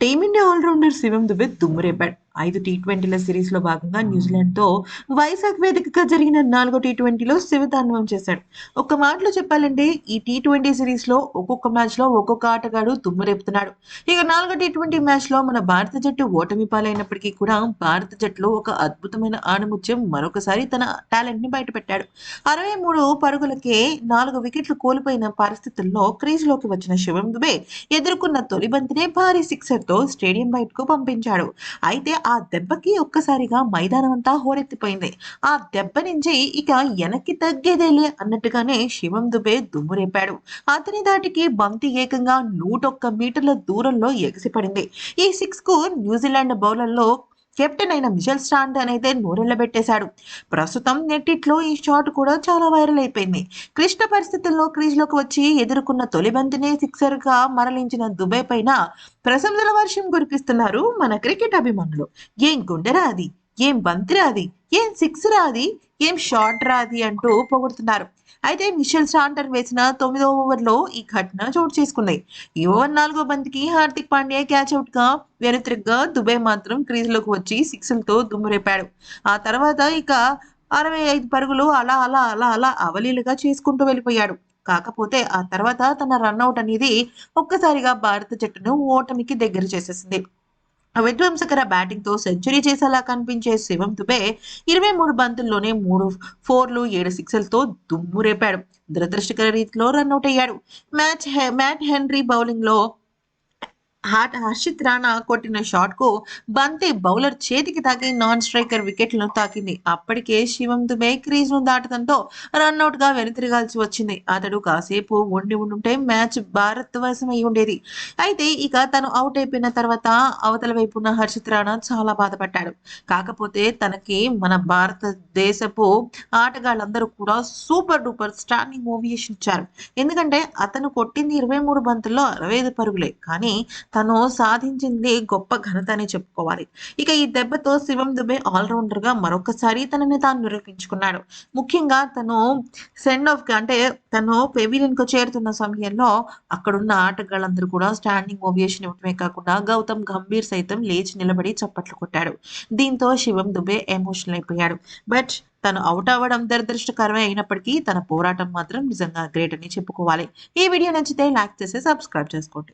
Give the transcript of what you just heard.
Team India allrounder Shivam Dube దుమ్మురేపాడు ఐదు T ట్వంటీల సిరీస్లో భాగంగా న్యూజిలాండ్తో వైజాగ్ వేదికగా జరిగిన నాలుగో టీ ట్వంటీలో శివతాండవం చేశాడు. ఒక్క మాటలో చెప్పాలంటే ఈ టీ ట్వంటీ సిరీస్లో ఒక్కొక్క మ్యాచ్లో ఒక్కొక్క ఆటగాడు దుమ్మురేపుతున్నాడు ఇక నాలుగో టీ ట్వంటీ మ్యాచ్లో మన భారత జట్టు ఓటమి పాలైనప్పటికీ కూడా భారత జట్టులో ఒక అద్భుతమైన ఆణముత్యం మరొకసారి తన టాలెంట్ని బయటపెట్టాడు. అరవై మూడు పరుగులకే నాలుగు వికెట్లు కోల్పోయిన పరిస్థితుల్లో క్రీజ్లోకి వచ్చిన శివం దుబే ఎదుర్కొన్న తొలి బంతినే భారీ సిక్సర్తో స్టేడియం బయటకు పంపించాడు. అయితే ఆ దెబ్బకి ఒక్కసారిగా మైదానం అంతా హోరెత్తిపోయింది. ఆ దెబ్బ నుంచి ఇక వెనక్కి తగ్గేదేలే అన్నట్టుగానే శివం దుబే దుమ్మురేపాడు. అతని దాటికి బంతి ఏకంగా నూటొక్క మీటర్ల దూరంలో ఎగిసిపడింది. ఈ సిక్స్కు న్యూజిలాండ్ బౌలర్లో కెప్టెన్ అయిన మిషల్ స్టాండ్ అయితే నూరెళ్ళబెట్టేశాడు ప్రస్తుతం నెట్టిట్లో ఈ షాట్ కూడా చాలా వైరల్ అయిపోయింది. క్లిష్ట పరిస్థితుల్లో క్రీజ్లోకి వచ్చి ఎదుర్కొన్న తొలి బంతినే సిక్సర్గా మరలించిన దుబాయ్ పైన ప్రశంసల వర్షం కురిపిస్తున్నారు మన క్రికెట్ అభిమానులు. ఏం గుండెరా అది ఏం బంతి రాది? ఏం సిక్స్ రాది? ఏం షార్ట్ రాది? అంటూ పొగుడుతున్నారు. అయితే మిషెల్ స్టాంటర్ వేసిన తొమ్మిదో ఓవర్లో ఈ ఘటన చోటు చేసుకుంది. ఈ ఓవర్ నాలుగో బంతికి హార్దిక్ పాండ్యా క్యాచ్ అవుట్గా వెనుతిరిగ్గా దుబే మాత్రం క్రీజ్లోకి వచ్చి సిక్స్లతో దుమ్మురేపాడు ఆ తర్వాత ఇక అరవై ఐదు పరుగులు అలా అలా అలా అలా అవలీలుగా చేసుకుంటూ వెళ్ళిపోయాడు. కాకపోతే ఆ తర్వాత తన రన్అట్ అనేది ఒక్కసారిగా భారత జట్టును ఓటమికి దగ్గర చేసేసింది. విధ్వంసకర బ్యాటింగ్తో సెంచరీ చేసేలా కనిపించే శివం దుబే ఇరవై మూడు బంతుల్లోనే మూడు ఫోర్లు ఏడు సిక్స్లతో దుమ్ము రేపాడు. దురదృష్టకర రీతిలో రన్అట్ అయ్యాడు. మ్యాచ్ మ్యాట్ హెన్రీ బౌలింగ్లో హాట్ హర్షిత్ రాణా కొట్టిన షాట్కు బంతి బౌలర్ చేతికి తాకి నాన్ స్ట్రైకర్ వికెట్లను తాకింది. అప్పటికే శివం దుబే క్రీజ్ను దాటడంతో రన్అట్గా వెనుతిరగాల్సి వచ్చింది. అతడు కాసేపు ఉండి ఉండుంటే మ్యాచ్ భారత్ వశమై ఉండేది. అయితే ఇక తను అవుట్ అయిపోయిన తర్వాత అవతల వైపు ఉన్న హర్షిత్ రాణా చాలా బాధపడ్డాడు. కాకపోతే తనకి మన భారతదేశపు ఆటగాళ్ళందరూ కూడా సూపర్ డూపర్ స్టాండింగ్ ఓవియేషన్ ఇచ్చారు. ఎందుకంటే అతను కొట్టింది ఇరవై మూడు బంతుల్లో అరవై ఐదు పరుగులే. కానీ తను సాధించింది గొప్ప ఘనత అని చెప్పుకోవాలి. ఇక ఈ దెబ్బతో శివం దుబే ఆల్రౌండర్గా మరొకసారి తనని తాను నిరూపించుకున్నాడు. ముఖ్యంగా తను సెండ్ ఆఫ్ అంటే తను పెవిలియన్కు చేరుతున్న సమయంలో అక్కడున్న ఆటగాళ్ళందరూ కూడా స్టాండింగ్ ఓవియేషన్ ఇవ్వటమే కాకుండా గౌతమ్ గంభీర్ సైతం లేచి నిలబడి చప్పట్లు కొట్టాడు. దీంతో శివం దుబే ఎమోషనల్ అయిపోయాడు. బట్ తను అవుట్ అవ్వడం దురదృష్టకరమే అయినప్పటికీ తన పోరాటం మాత్రం నిజంగా గ్రేట్ అని చెప్పుకోవాలి. ఈ వీడియో నచ్చితే లైక్ చేసి సబ్స్క్రైబ్ చేసుకోండి.